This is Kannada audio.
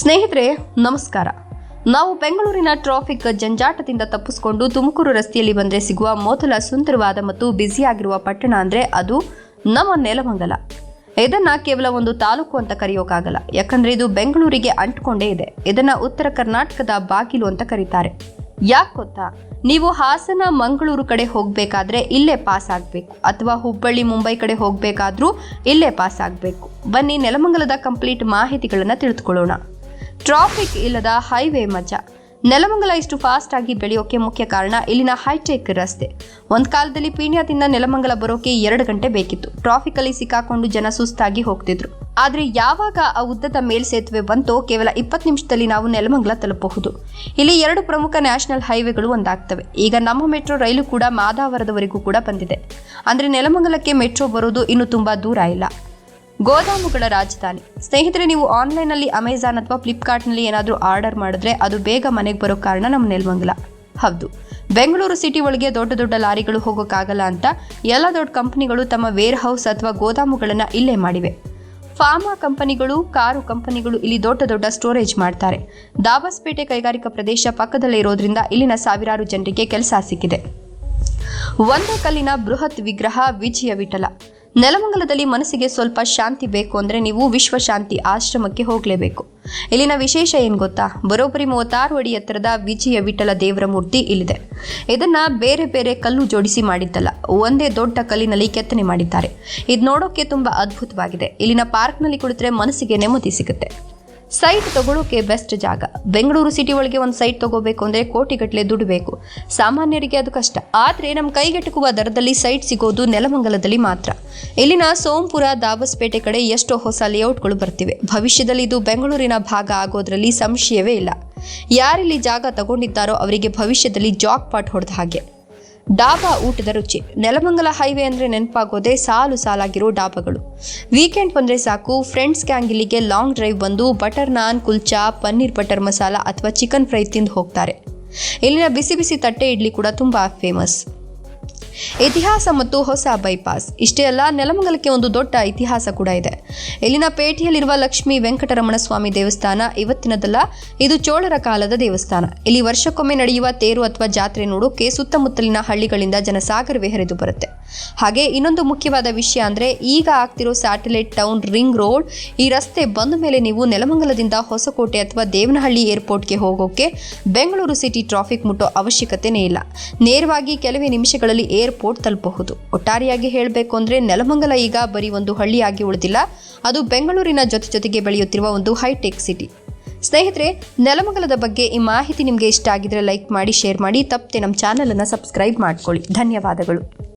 ಸ್ನೇಹಿತರೆ, ನಮಸ್ಕಾರ. ನಾವು ಬೆಂಗಳೂರಿನ ಟ್ರಾಫಿಕ್ ಜಂಜಾಟದಿಂದ ತಪ್ಪಿಸಿಕೊಂಡು ತುಮಕೂರು ರಸ್ತೆಯಲ್ಲಿ ಬಂದರೆ ಸಿಗುವ ಮೊದಲ ಸುಂದರವಾದ ಮತ್ತು ಬ್ಯುಸಿಯಾಗಿರುವ ಪಟ್ಟಣ ಅಂದರೆ ಅದು ನಮ್ಮ ನೆಲಮಂಗಲ. ಇದನ್ನು ಕೇವಲ ಒಂದು ತಾಲೂಕು ಅಂತ ಕರೆಯೋಕ್ಕಾಗಲ್ಲ ಯಾಕಂದರೆ ಇದು ಬೆಂಗಳೂರಿಗೆ ಅಂಟಿಕೊಂಡೇ ಇದೆ. ಇದನ್ನು ಉತ್ತರ ಕರ್ನಾಟಕದ ಬಾಗಿಲು ಅಂತ ಕರೀತಾರೆ. ಯಾಕೆ ಗೊತ್ತಾ? ನೀವು ಹಾಸನ ಮಂಗಳೂರು ಕಡೆ ಹೋಗಬೇಕಾದ್ರೆ ಇಲ್ಲೇ ಪಾಸ್ ಆಗಬೇಕು. ಅಥವಾ ಹುಬ್ಬಳ್ಳಿ ಮುಂಬೈ ಕಡೆ ಹೋಗಬೇಕಾದ್ರೂ ಇಲ್ಲೇ ಪಾಸ್ ಆಗಬೇಕು. ಬನ್ನಿ ನೆಲಮಂಗಲದ ಕಂಪ್ಲೀಟ್ ಮಾಹಿತಿಗಳನ್ನು ತಿಳಿದುಕೊಳ್ಳೋಣ. ಟ್ರಾಫಿಕ್ ಇಲ್ಲದ ಹೈವೇ ಮಜಾ. ನೆಲಮಂಗಲ ಇಷ್ಟು ಫಾಸ್ಟ್ ಆಗಿ ಬೆಳೆಯೋಕೆ ಮುಖ್ಯ ಕಾರಣ ಇಲ್ಲಿನ ಹೈಟೆಕ್ ರಸ್ತೆ. ಒಂದು ಕಾಲದಲ್ಲಿ ಪೀಣ್ಯದಿಂದ ನೆಲಮಂಗಲ ಬರೋಕೆ ಎರಡು ಗಂಟೆ ಬೇಕಿತ್ತು. ಟ್ರಾಫಿಕ್ ಅಲ್ಲಿ ಸಿಕ್ಕಾಕೊಂಡು ಜನ ಸುಸ್ತಾಗಿ ಹೋಗ್ತಿದ್ರು. ಆದ್ರೆ ಯಾವಾಗ ಆ ಉದ್ದದ ಮೇಲ್ಸೇತುವೆ ಬಂತೋ ಕೇವಲ ಇಪ್ಪತ್ತು ನಿಮಿಷದಲ್ಲಿ ನಾವು ನೆಲಮಂಗಲ ತಲುಪಬಹುದು. ಇಲ್ಲಿ ಎರಡು ಪ್ರಮುಖ ನ್ಯಾಷನಲ್ ಹೈವೇಗಳು ಒಂದಾಗ್ತವೆ. ಈಗ ನಮ್ಮ ಮೆಟ್ರೋ ರೈಲು ಕೂಡ ಮಾದಾವರದವರೆಗೂ ಕೂಡ ಬಂದಿದೆ. ಅಂದ್ರೆ ನೆಲಮಂಗಲಕ್ಕೆ ಮೆಟ್ರೋ ಬರೋದು ಇನ್ನು ತುಂಬಾ ದೂರ ಇಲ್ಲ. ಗೋದಾಮುಗಳ ರಾಜಧಾನಿ. ಸ್ನೇಹಿತರೆ, ನೀವು ಆನ್ಲೈನಲ್ಲಿ ಅಮೆಜಾನ್ ಅಥವಾ ಫ್ಲಿಪ್ಕಾರ್ಟ್ನಲ್ಲಿ ಏನಾದರೂ ಆರ್ಡರ್ ಮಾಡಿದ್ರೆ ಅದು ಬೇಗ ಮನೆಗೆ ಬರೋ ಕಾರಣ ನಮ್ಮ ನೆಲಮಂಗಲ. ಹೌದು. ಬೆಂಗಳೂರು ಸಿಟಿ ಒಳಗೆ ದೊಡ್ಡ ದೊಡ್ಡ ಲಾರಿಗಳು ಹೋಗೋಕ್ಕಾಗಲ್ಲ ಅಂತ ಎಲ್ಲ ದೊಡ್ಡ ಕಂಪನಿಗಳು ತಮ್ಮ ವೇರ್ ಹೌಸ್ ಅಥವಾ ಗೋದಾಮುಗಳನ್ನು ಇಲ್ಲೇ ಮಾಡಿವೆ. ಫಾರ್ಮಾ ಕಂಪನಿಗಳು, ಕಾರು ಕಂಪನಿಗಳು ಇಲ್ಲಿ ದೊಡ್ಡ ದೊಡ್ಡ ಸ್ಟೋರೇಜ್ ಮಾಡ್ತಾರೆ. ದಾಬಸ್ಪೇಟೆ ಕೈಗಾರಿಕಾ ಪ್ರದೇಶ ಪಕ್ಕದಲ್ಲೇ ಇರೋದ್ರಿಂದ ಇಲ್ಲಿನ ಸಾವಿರಾರು ಜನರಿಗೆ ಕೆಲಸ ಸಿಕ್ಕಿದೆ. ಒಂದು ಕಲ್ಲಿನ ಬೃಹತ್ ವಿಗ್ರಹ ವಿಜಯ ವಿಠಲ ನೆಲಮಂಗಲದಲ್ಲಿ ಮನಸ್ಸಿಗೆ ಸ್ವಲ್ಪ ಶಾಂತಿ ಬೇಕು ಅಂದರೆ ನೀವು ವಿಶ್ವಶಾಂತಿ ಆಶ್ರಮಕ್ಕೆ ಹೋಗಲೇಬೇಕು. ಇಲ್ಲಿನ ವಿಶೇಷ ಏನು ಗೊತ್ತಾ? ಬರೋಬ್ಬರಿ ಮೂವತ್ತಾರು ಅಡಿ ಎತ್ತರದ ವಿಜಯ ವಿಠಲ ದೇವರ ಮೂರ್ತಿ ಇಲ್ಲಿದೆ. ಇದನ್ನ ಬೇರೆ ಬೇರೆ ಕಲ್ಲು ಜೋಡಿಸಿ ಮಾಡಿದ್ದಲ್ಲ, ಒಂದೇ ದೊಡ್ಡ ಕಲ್ಲಿನಲ್ಲಿ ಕೆತ್ತನೆ ಮಾಡಿದ್ದಾರೆ. ಇದು ನೋಡೋಕೆ ತುಂಬ ಅದ್ಭುತವಾಗಿದೆ. ಇಲ್ಲಿನ ಪಾರ್ಕ್ನಲ್ಲಿ ಕುಳಿತರೆ ಮನಸ್ಸಿಗೆ ನೆಮ್ಮದಿ ಸಿಗುತ್ತೆ. ಸೈಟ್ ತಗೊಳ್ಳೋಕೆ ಬೆಸ್ಟ್ ಜಾಗ. ಬೆಂಗಳೂರು ಸಿಟಿ ಒಳಗೆ ಒಂದು ಸೈಟ್ ತಗೋಬೇಕು ಅಂದರೆ ಕೋಟಿಗಟ್ಟಲೆ ದುಡ್ಡು ಬೇಕು. ಸಾಮಾನ್ಯರಿಗೆ ಅದು ಕಷ್ಟ. ಆದರೆ ನಮ್ಮ ಕೈಗೆಟುಕುವ ದರದಲ್ಲಿ ಸೈಟ್ ಸಿಗೋದು ನೆಲಮಂಗಲದಲ್ಲಿ ಮಾತ್ರ. ಇಲ್ಲಿನ ಸೋಂಪುರ ದಾಬಸ್ಪೇಟೆ ಕಡೆ ಎಷ್ಟೋ ಹೊಸ ಲೇಔಟ್ಗಳು ಬರ್ತಿವೆ. ಭವಿಷ್ಯದಲ್ಲಿ ಇದು ಬೆಂಗಳೂರಿನ ಭಾಗ ಆಗೋದ್ರಲ್ಲಿ ಸಂಶಯವೇ ಇಲ್ಲ. ಯಾರಿಲ್ಲಿ ಜಾಗ ತಗೊಂಡಿದ್ದಾರೋ ಅವರಿಗೆ ಭವಿಷ್ಯದಲ್ಲಿ ಜಾಕ್ ಪಾಟ್ ಹೊಡೆದ ಹಾಗೆ. ಡಾಬಾ ಊಟದ ರುಚಿ. ನೆಲಮಂಗಲ ಹೈವೇ ಅಂದರೆ ನೆನಪಾಗೋದೇ ಸಾಲು ಸಾಲಾಗಿರೋ ಡಾಬಾಗಳು. ವೀಕೆಂಡ್ ಬಂದರೆ ಸಾಕು, ಫ್ರೆಂಡ್ಸ್ ಗ್ಯಾಂಗ್ ಇಲ್ಲಿಗೆ ಲಾಂಗ್ ಡ್ರೈವ್ ಬಂದು ಬಟರ್ ನಾನ್, ಕುಲ್ಚಾ, ಪನ್ನೀರ್ ಬಟರ್ ಮಸಾಲ ಅಥವಾ ಚಿಕನ್ ಫ್ರೈ ತಿಂದು ಹೋಗ್ತಾರೆ. ಇಲ್ಲಿನ ಬಿಸಿ ಬಿಸಿ ತಟ್ಟೆ ಇಡ್ಲಿ ಕೂಡ ತುಂಬ ಫೇಮಸ್ ಇತಿಹಾಸ ಮತ್ತು ಹೊಸ ಬೈಪಾಸ್. ಇಷ್ಟೇ ಅಲ್ಲ, ನೆಲಮಂಗಲಕ್ಕೆ ಒಂದು ದೊಡ್ಡ ಇತಿಹಾಸ ಕೂಡ ಇದೆ. ಇಲ್ಲಿನ ಪೇಟೆಯಲ್ಲಿರುವ ಲಕ್ಷ್ಮೀ ವೆಂಕಟರಮಣ ಸ್ವಾಮಿ ದೇವಸ್ಥಾನ ಇವತ್ತಿನದಲ್ಲ, ಇದು ಚೋಳರ ಕಾಲದ ದೇವಸ್ಥಾನ. ಇಲ್ಲಿ ವರ್ಷಕ್ಕೊಮ್ಮೆ ನಡೆಯುವ ತೇರು ಅಥವಾ ಜಾತ್ರೆ ನೋಡೋಕೆ ಸುತ್ತಮುತ್ತಲಿನ ಹಳ್ಳಿಗಳಿಂದ ಜನಸಾಗರವೇ ಹರಿದು ಬರುತ್ತೆ. ಹಾಗೆ ಇನ್ನೊಂದು ಮುಖ್ಯವಾದ ವಿಷಯ ಅಂದರೆ, ಈಗ ಆಗ್ತಿರೋ ಸ್ಯಾಟಲೈಟ್ ಟೌನ್ ರಿಂಗ್ ರೋಡ್, ಈ ರಸ್ತೆ ಬಂದ ಮೇಲೆ ನೀವು ನೆಲಮಂಗಲದಿಂದ ಹೊಸಕೋಟೆ ಅಥವಾ ದೇವನಹಳ್ಳಿ ಏರ್ಪೋರ್ಟ್ಗೆ ಹೋಗೋಕೆ ಬೆಂಗಳೂರು ಸಿಟಿ ಟ್ರಾಫಿಕ್ ಮುಟ್ಟೋ ಅವಶ್ಯಕತೆನೇ ಇಲ್ಲ. ನೇರವಾಗಿ ಕೆಲವೇ ನಿಮಿಷಗಳಲ್ಲಿ ಏರ್ಪೋರ್ಟ್ ತಲುಪಬಹುದು. ಒಟ್ಟಾರೆಯಾಗಿ ಹೇಳಬೇಕು ಅಂದರೆ ನೆಲಮಂಗಲ ಈಗ ಬರೀ ಒಂದು ಹಳ್ಳಿಯಾಗಿ ಉಳಿದಿಲ್ಲ. ಅದು ಬೆಂಗಳೂರಿನ ಜೊತೆ ಜೊತೆಗೆ ಬೆಳೆಯುತ್ತಿರುವ ಒಂದು ಹೈಟೆಕ್ ಸಿಟಿ. ಸ್ನೇಹಿತರೆ, ನೆಲಮಂಗಲದ ಬಗ್ಗೆ ಈ ಮಾಹಿತಿ ನಿಮಗೆ ಇಷ್ಟ ಆಗಿದ್ರೆ ಲೈಕ್ ಮಾಡಿ, ಶೇರ್ ಮಾಡಿ, ತಪ್ಪದೆ ನಮ್ಮ ಚಾನಲನ್ನು ಸಬ್ಸ್ಕ್ರೈಬ್ ಮಾಡ್ಕೊಳ್ಳಿ. ಧನ್ಯವಾದಗಳು.